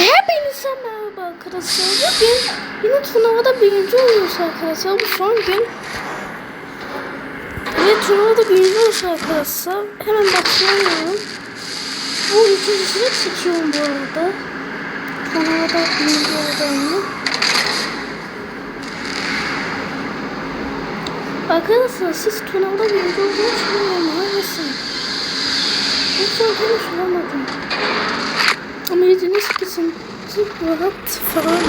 Hepinize merhaba arkadaşlar. Bugün yine turnuvada birinci oluyoruz arkadaşlar. Bu son gün. Ve turnuvada birinci oluyoruz arkadaşlar. Hemen başlayalım. Bu ikincisini çekiyorum bu arada. Turnuvada birinci olduğumu. Arkadaşlar siz turnuvada birinci olduğunuz bilmiyorum. Hangisini? Hiç konuşamadım. Ama yediniz. Çok rahat falan.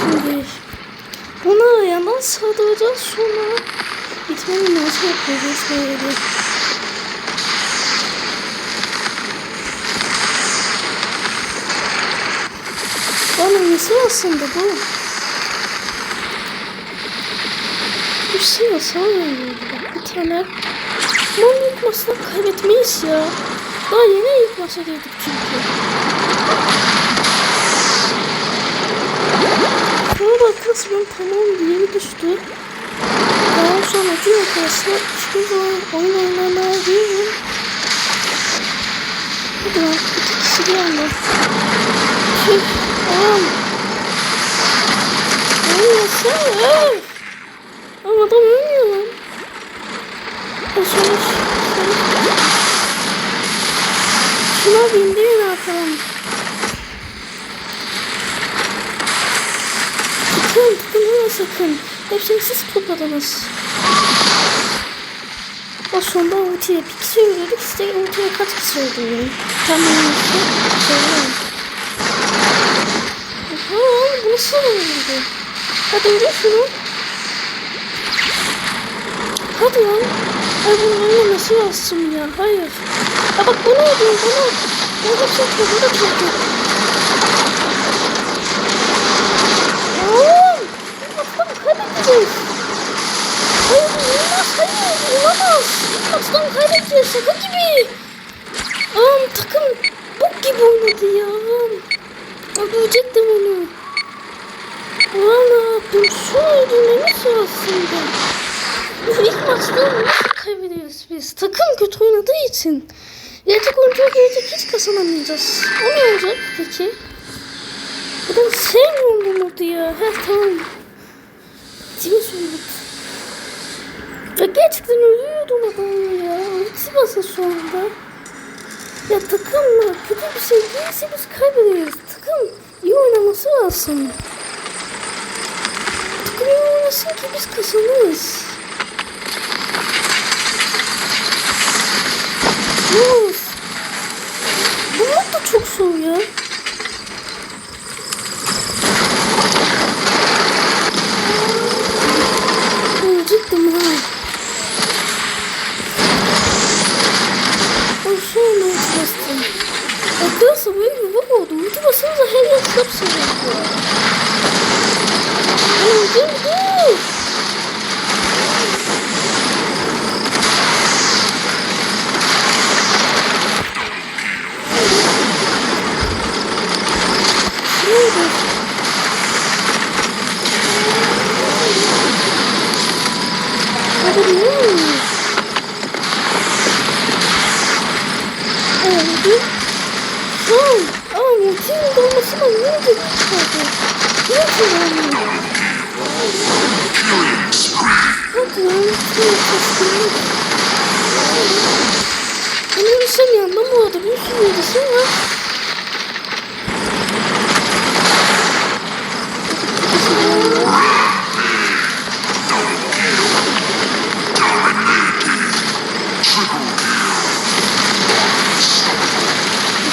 Şimdi bunu ayağından saldıracağız sonra bitmeni nasıl yapıyoruz böyle. Bana aslında bu? Bir şey yasalmıyor. Bir tane Bunun ilk maçını kaybetmeyiz ya. Daha yeni ilk maça girdik çünkü. Sonra bakın ben tamam diye düştü. Daha sonra tüm arkadaşlar hiçbir zaman oyun oynamaya değilim. Hadi lan iki kişi bir anda. Tüh. Tamam. Ama adam ölmüyor lan. Sonuç. Şuna bindirin arkadan. Tutun tutun sakın. Hepsini siz topladınız. O sonunda ultiye bir kişi öldürdük. Size ultiye kaç kişi öldürdüm? Tam yanlışlı söyleyeyim. Aa, bu nasıl oldu? Hadi öyle şunu. Hadi lan. Ay bunun ölmemesi lazım ya. Hayır. Ya bak bunu öldürün bunu. Bunu da çekiyor. Bunu da çekiyor. Oğlum. Atlam kaybedeceğiz. Hayır olmaz. Hayır olamaz. Atlam kaybedeceğiz. Şaka gibi. Am takım bok gibi oynadı ya. Öldürecektim onu. Valla bu şu öldürmemiz aslında. Biz ilk maçta nasıl kaybediyoruz biz? Takım kötü için. Gerçek oyuncuya gelecek hiç kazanamayacağız. O ne olacak peki? Ben sevmiyorum bu modu ya. He tamam. Kimi söyledik? Ya gerçekten ölüyordum adamı ya. Ulti basa anda. Ya takımla kötü bir şey değilse biz kaybederiz. Takım iyi oynaması lazım. Takım iyi oynasın ki biz kazanırız. Of. Bu da çok zor ya. Ölecektim ha. Ay sonra ulti bastım. Arkadaşlar böyle bir bak oldu. Ulti basınca her yer kapsıyor. Öldüm dur. Şuraya bak. Hadi ne oluyor? Öldü. Son. Ama ultinin dolmasına ne olacak? Ne olacak? Hadi lan. Şuraya kaçtım. Benim işim yanında mı oldu? Bir sürü yedisi var.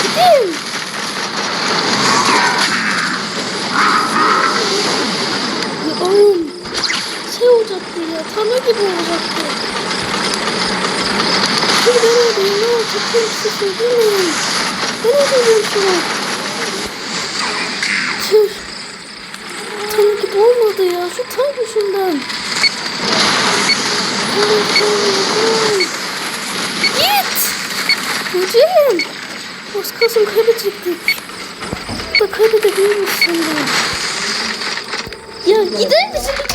Gidin. Ya oğlum. Şey olacaktı ya. Tanrı gibi olacaktı. Şimdi ben oradayım. Ne Ben size söyleyeyim. Ben oradayım şuna. Tüh. Tanrı gibi olmadı ya. Şu tank yüzünden. Git. Hocam. Az kalsın kaybedecektik. da kaybedebiliriz sanırım. Ya gider misin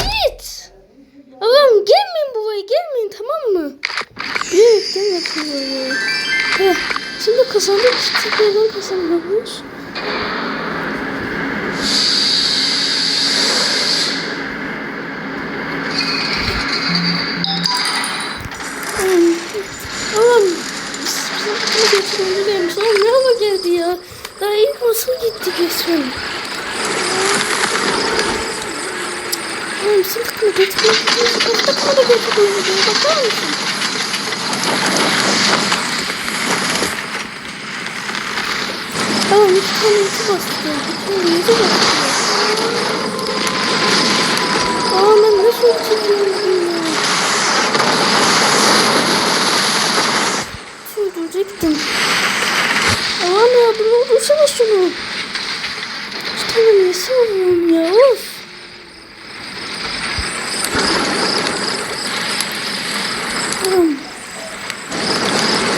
Kazanıyoruz. Allah'ım. Allah'ım. Bizim götürmemiz gelmiş. Oğlum ne hava geldi ya. Daha ilk nasıl gitti resmen. Oğlum takımı da götürmemiz gelmiş. Bakar mısın? Tamam iki tane iti bastı. İki tane iti bastı. Aa ben nasıl uçuyorum ya? Sürdürecektim. Aman ya bunu dursana şunu. Şu tane nesi alıyorum ya of. Tamam.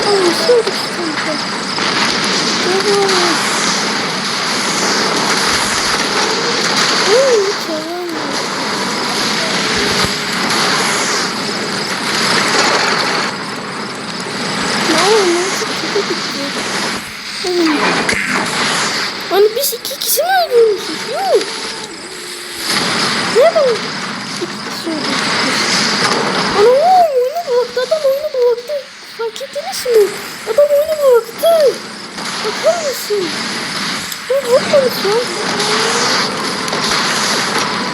Tamam sürdük kanka. Devam. Oo, hiç yaramıyor. Ya oğlum artık kötü gitti. Oğlum. Hani biz iki kişi mi öldürmüşüz? Yok. Nereden iki kişi öldürmüşüz? Ana oğlum oyunu bıraktı. Adam oyunu bıraktı. Fark ettiniz mi? Adam oyunu bıraktı. Bakar mısın? Ben bırakmamış lan.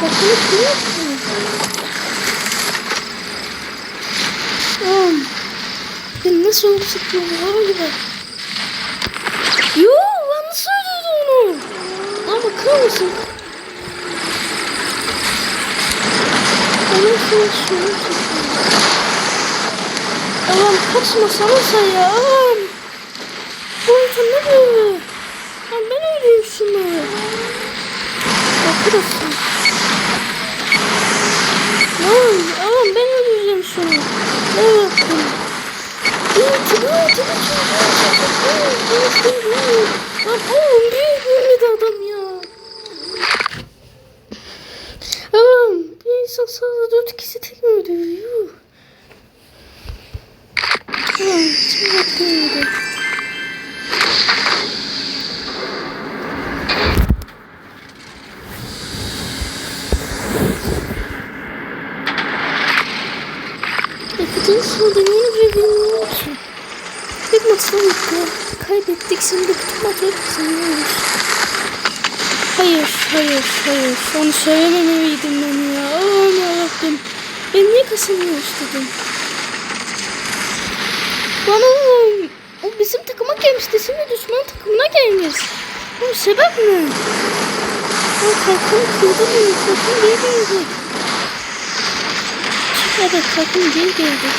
Bakın kim yaptı? Oğlum. Ben nasıl oldu sıkıyorum? Var gibi. Yo ben nasıl öldürdüm onu? Lan bakar mısın? Onun şunu şunu tutuyor. Allah'ım kaçmasana sen ya. Allah'ım. Bu? Lan ben öldüreyim şunu. Bakırsın. Lan Allah'ım ben öldüreceğim şunu. Ne yaptın? İyi, tabii, tabii, tabii. Lan oğlum büyük ölmedi adam ya. Oğlum bir insan sadece dört kişi tek mi öldürüyor? Tamam şimdi bakıyorum. Epiden sonra yeni bir bilmiyorum ki. Tek maçta bitti. Kaybettik şimdi bütün maçları kazanıyoruz. Hayır, hayır, hayır. Onu söylememeliydim ben ya. Allah'ım yarabbim. Ben niye Bana oğlum, o bizim takıma gelmişti. Şimdi düşman takımına gelmiş. Bu sebep ne? O kalkın kırdı mı? Kalkın geri gelecek. Evet kalkın geri gelecek.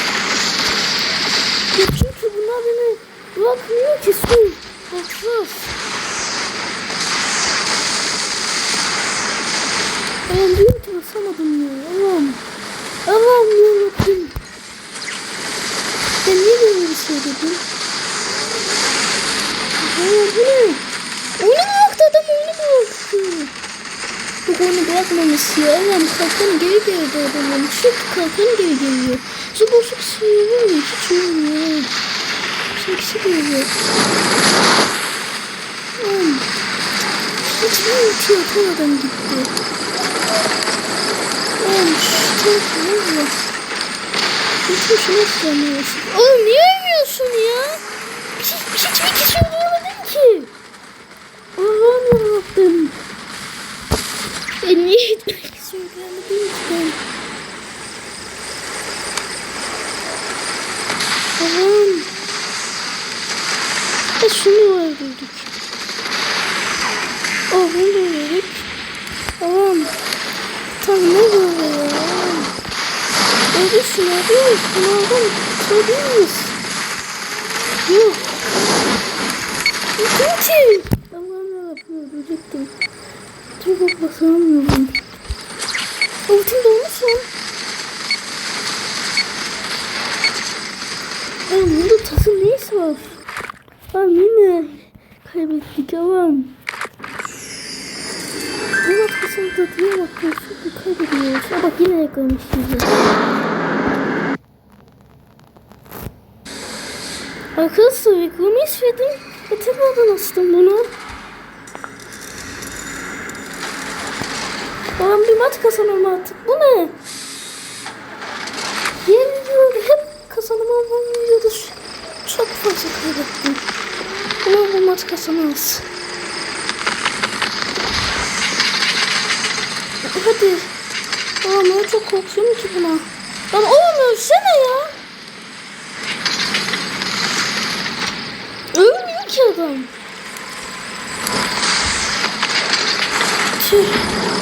Ya çünkü bunlar beni bırakmıyor ki su. Baksız. Ben bir ulti basamadım ya. Allah'ım. Allah'ım yarabbim. Ben niye böyle bir şey dedim? Ya bu ne? Oyunu bıraktı adam oyunu bıraktı. Yok oyunu ya. Allah'ım kalkan geri geldi adamın. Sürekli kalkan geri geliyor. Boşluk sıyırıyor ya. Hiç uyumuyor. Kişi geliyor. Oğlum. Hiçbir ulti atamadan gitti. Oğlum şu tarafa ne oluyor? Hiç şunu istemiyorsun. Oğlum niye ölmüyorsun ya? Bir şey, bir şey hiçbir kişi öldüremedim ki. Allah'ım yarabbim. Ben niye Allah'ım. E şunu öldürdük. Oh bunu da öldürdük. Allah'ım. Tam ne böyle ya? Öylesine değil. Bunlardan söylüyoruz. Yok. Bütün ki. Allah'ım yarabbim öldürecektim. Çok basamıyorum. Ultim dolmuş lan. Oğlum burada tasın neyse var. Lan yine kaybettik Allah'ım. da diye bakıyorsun. Bir kaybediyoruz. Aa bak yine eklemişiz. Arkadaşlar reklamı istedim. Ve tekrardan açtım bunu. Ben bir maç kazanalım artık. Bu ne? Videoda hep videoda şu- çok fazla kaybettim. Ama bu maç kazanırız. Hadi. Aa ben çok korkuyorum ki buna. Lan oğlum ölsene ya. Ölmüyor ki adam. Tüh.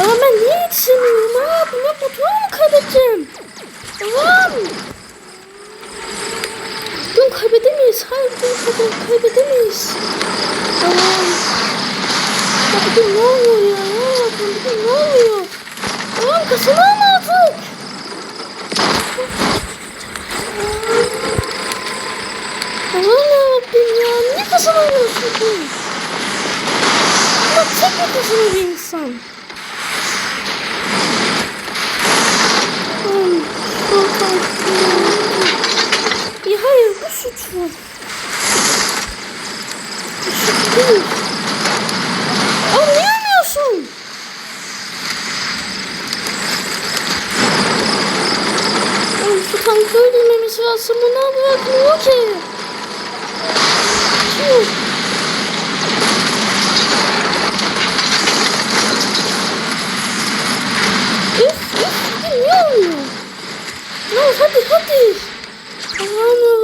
Ama ben niye yetişemiyorum ha? Buna fotoğraf mı kaydedeceğim? Allah'ım. Bugün kaybedemeyiz. Hayır kaybe- kaybedemeyiz. Allah'ım. Ya bugün ne oluyor ya? Rabbim bugün ne oluyor? Allah'ım kazanalım artık. Allah'ım yarabbim ya. Niye kazanamıyorsun ki? Ya tek bir insan? Allah'ım, Allah'ım. Ya hayır bu suçlu. Bu suç değil. Anlayamıyorsun. Oğlum şu tankı öldürmemiz lazım. Buna bırakmıyor ki. Tüh. Ne hadi hadi. Ya.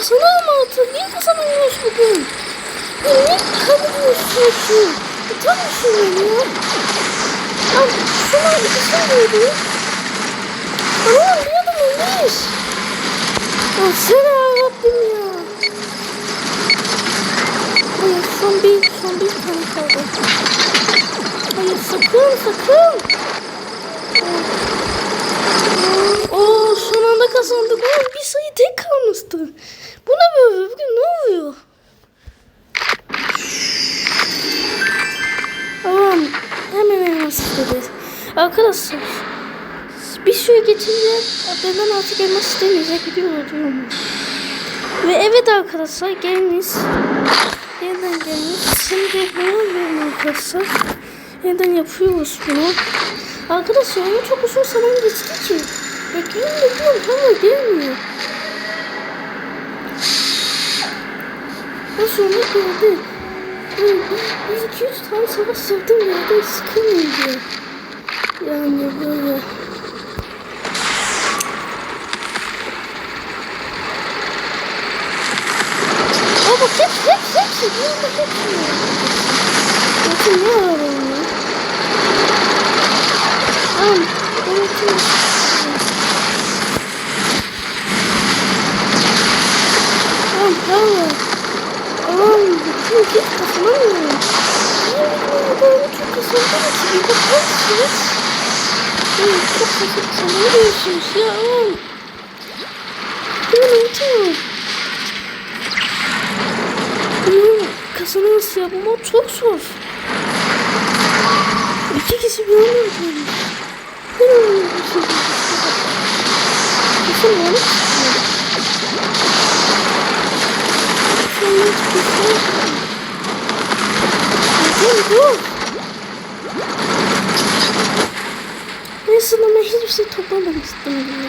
Kazanalım artık. Niye kazanamıyoruz bugün? Ya niye kaybediyorsun şu? Misin beni ya? Lan şuna ikisini duydum. Allah'ım bir adam ölmüş. Ya sen yarabbim ya. Hayır son bir, son bir tane kaldı. Hayır sakın sakın. Oo son anda kazandık. Oğlum bir sayı tek kalmıştı. Bu ne böyle? Bugün ne oluyor? Tamam. Hemen elmas istedi. Arkadaşlar. Bir süre geçince benden artık elmas istemeyecek gidiyor diyorum. Ve evet arkadaşlar geliniz. Yeniden geliniz. Şimdi ne yapıyorum arkadaşlar? Yeniden yapıyoruz bunu. Arkadaşlar onu çok uzun zaman geçti ki. Bekliyorum bekliyorum hala gelmiyor. O sonra geldi. Biz iki üç tane sabah sevdim yerde sıkılmıyor diye. Yani böyle. Bak hep hep hepsi anda hepsi. Bakın ne var onun? Am, unuttum. Am, bravo. Am, bütün hiç bilmiyorum böyle çok kazandım ki bir bakar mısınız? Evet, çok fazla kazanamıyorsunuz ya. Ben unutamam. Umarım kazanırız ya. Bu mod çok zor. İki kişi bir anda öldürmüş. Ben öldürmüşüm. Kesin onu çıkıyor. Sonra çıkıyor. Dur dur. Neyse ama hiçbir şey toplamamıştım bile.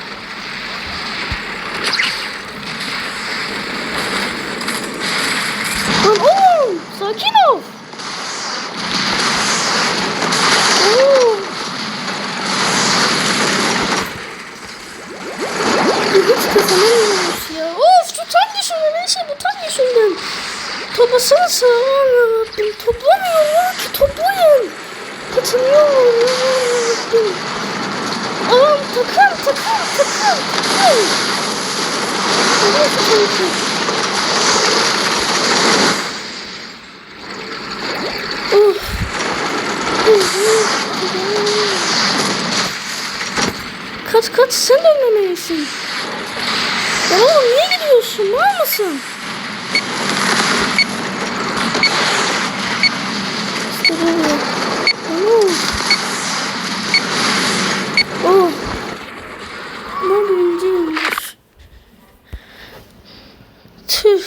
musun? İşte böyle. Oo. Oo. Ben birinciymiş. Tüh,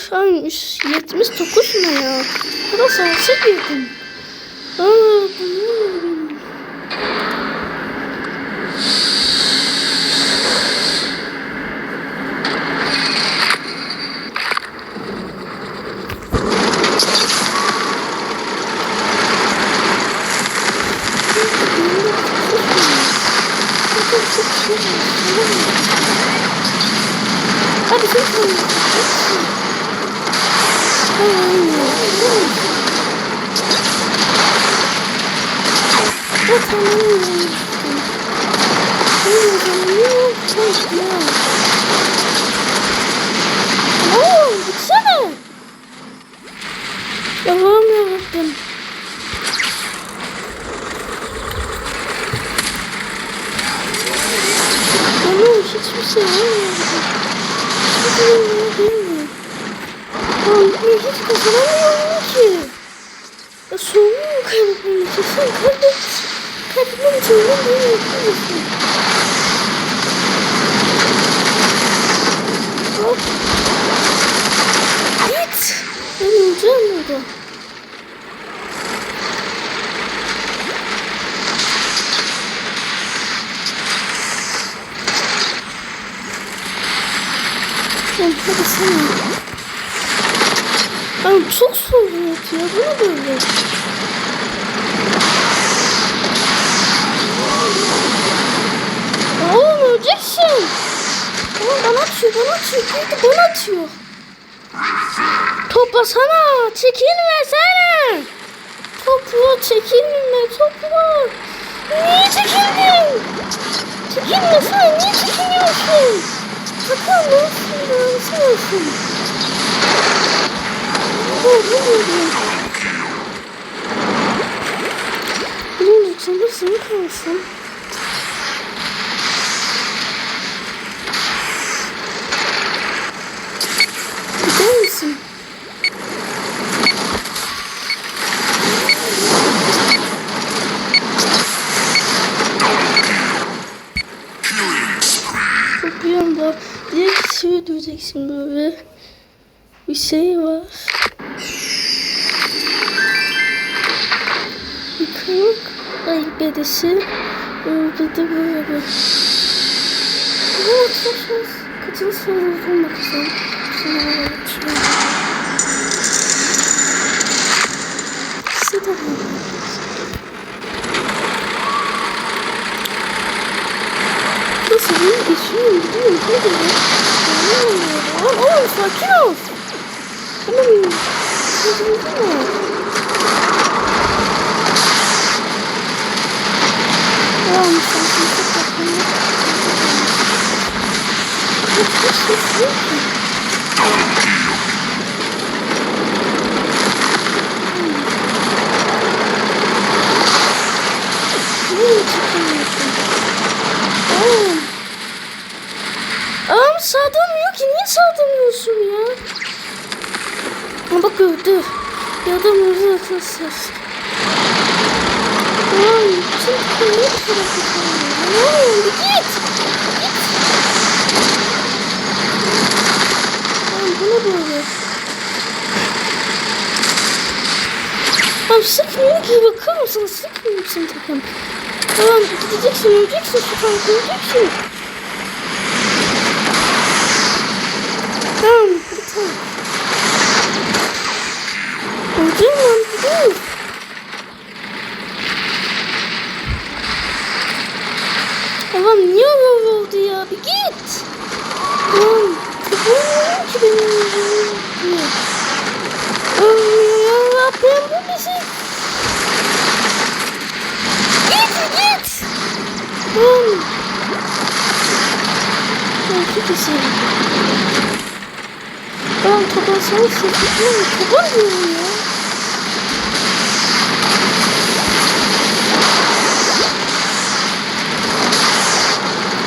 79 mu ya? Burası alsa girdim. Soğuk ya. Bu ne böyle? Oğlum öleceksin. Oğlum bana atıyor, bana atıyor. Hadi bana atıyor. Toplasana, çekilmesene. Topla, çekilme, topla. Niye çekildin? Çekilmesene, niye çekiliyorsun? Sakın olsun, olsun, olsun. Ne? Bunun içinde sen kalsın. Gider misin? Bir anda direkt kişiye duyeceksin böyle. Bir şey var. Ay bedesi. Öldürdü böyle. Evet, çok çok. Kaçın sorulduğum bakacağım. Şuna bakacağım. İkisi de var. Nasıl geçiyorum gidiyorum. Hadi ya. Oğlum, oğlum sakin ol. Tamam. Sakin ol. Tamam sakin ol. Sakin ol. Ses yok ki. Niye saldırmıyorsun ya? Ama bak öldü. Ya da. Şimdi niye bu kadar kötü Oğlum bir git. Git. Oğlum bu ne böyle? Oğlum sıkmıyor ki. Bakar mısın? Sıkmıyor musun takım? Tamam gideceksin. Öleceksin tankı. Öleceksin. Tamam, hadi tamam. Öldüm lan, dur. Tamam, niye öyle oldu ya? Bir git. Tamam, kapamıyorum ki benim Rabbim, bu bir şey. Git, git. Ben iki kişiyim. Ben taban sana sıkıyorum. Taban diyorum ya.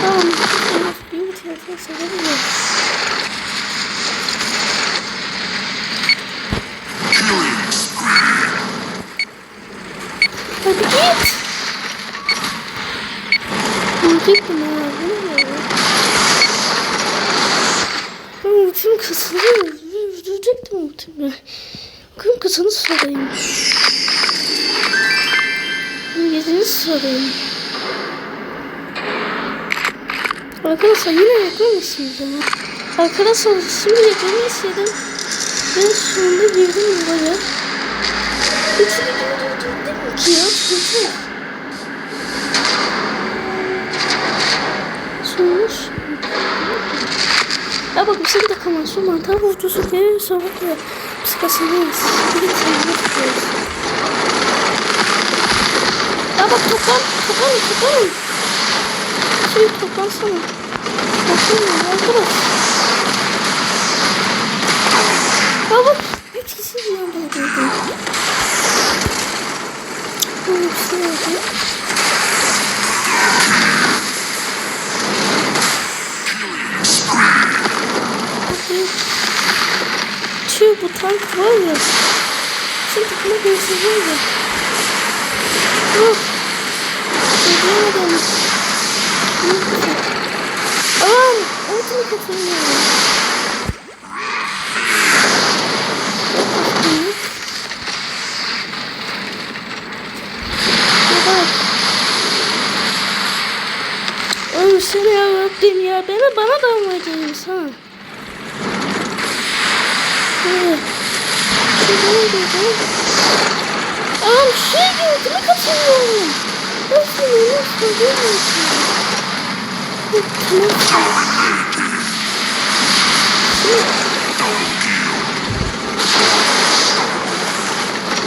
Tamam. Bir telefon severim ya. Hadi git. Ölecek mi ya? Bu ne ya? Ben bütün kasılıyor. Muhtemelen. Bakın kaçıncı sıradayım. Yedinci sıradayım. Arkadaşlar yine yakalamışsınız ama. Arkadaşlar şimdi yakalamışsaydım ben sonunda girdim buraya. Hiç dedim ki ya sıkıntı. Ya bak bir şey kalan su mantar vurdusu gelir sonra ya biz tutuyoruz. Ya bak toplan, toplanın, toplanın. Şey toplansana. Toplansana arkadaş. Ya bak üç kişi bir anda öldürdüm. Böyle bir şey oldu. Şimdi takıma görüşürüz var ya. Of. Öldüremedim. Aman. Altını kaçırmıyorum. Oğlum seni yarabbim ya. Bana bana da almayacaksın ha. Evet. Şuradan gidelim. Aa şey gördüm kaçırıyorum. Nasıl nasıl görmüyorsun?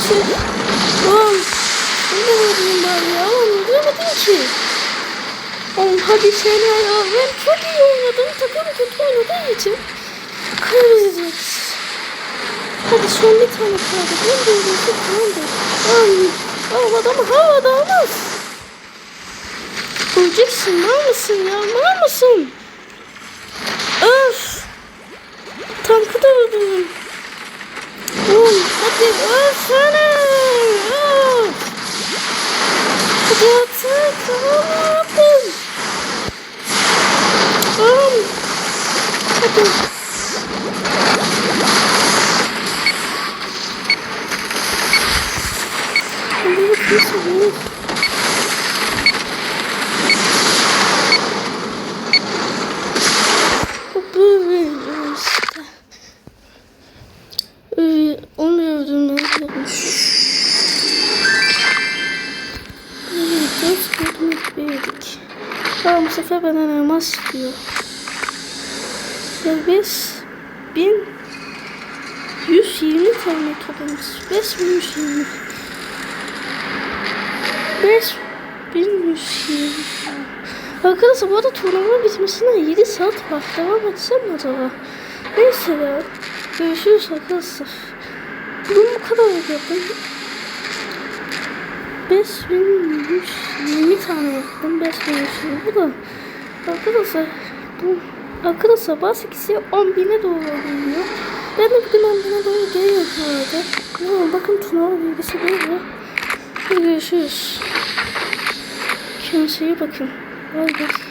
Şey, Oğlum, ne vurayım bari ya? Oğlum, göremedim ki. Oğlum hadi sen ya. Ben çok iyi oynadım. Takım kötü oynadığı için kaybedeceğiz. Hadi son bir tane kaldı. Ben de öyleyse kaldı. Ay, oğlum adamı havada almaz. Öleceksin. Mal mısın ya? Mal mısın? Öf. Tankı da öldürdüm. Oğlum hadi ölsene. Öf. Hadi artık. Tamam yaptın. Oğlum. Hadi. Nasıl Tamam bu sefer benden elmas çıkıyor. Ve biz 1120 TL kazanırız. 5120 5 bilmişim. Arkadaşlar bu arada turnuvanın bitmesine 7 saat var. Devam etsem mi acaba? Neyse ya. Görüşürüz arkadaşlar. Bunu bu kadar yapalım. 5120 tane yaptım. 5120 da. Arkadaşlar bu arkadaşlar bazı kişi 10.000'e doğru oluyor. Ben de bugün 10.000'e doğru geliyorum bu arada. Bakın turnuva bilgisi böyle. Görüşürüz. İyi bakın. Bay.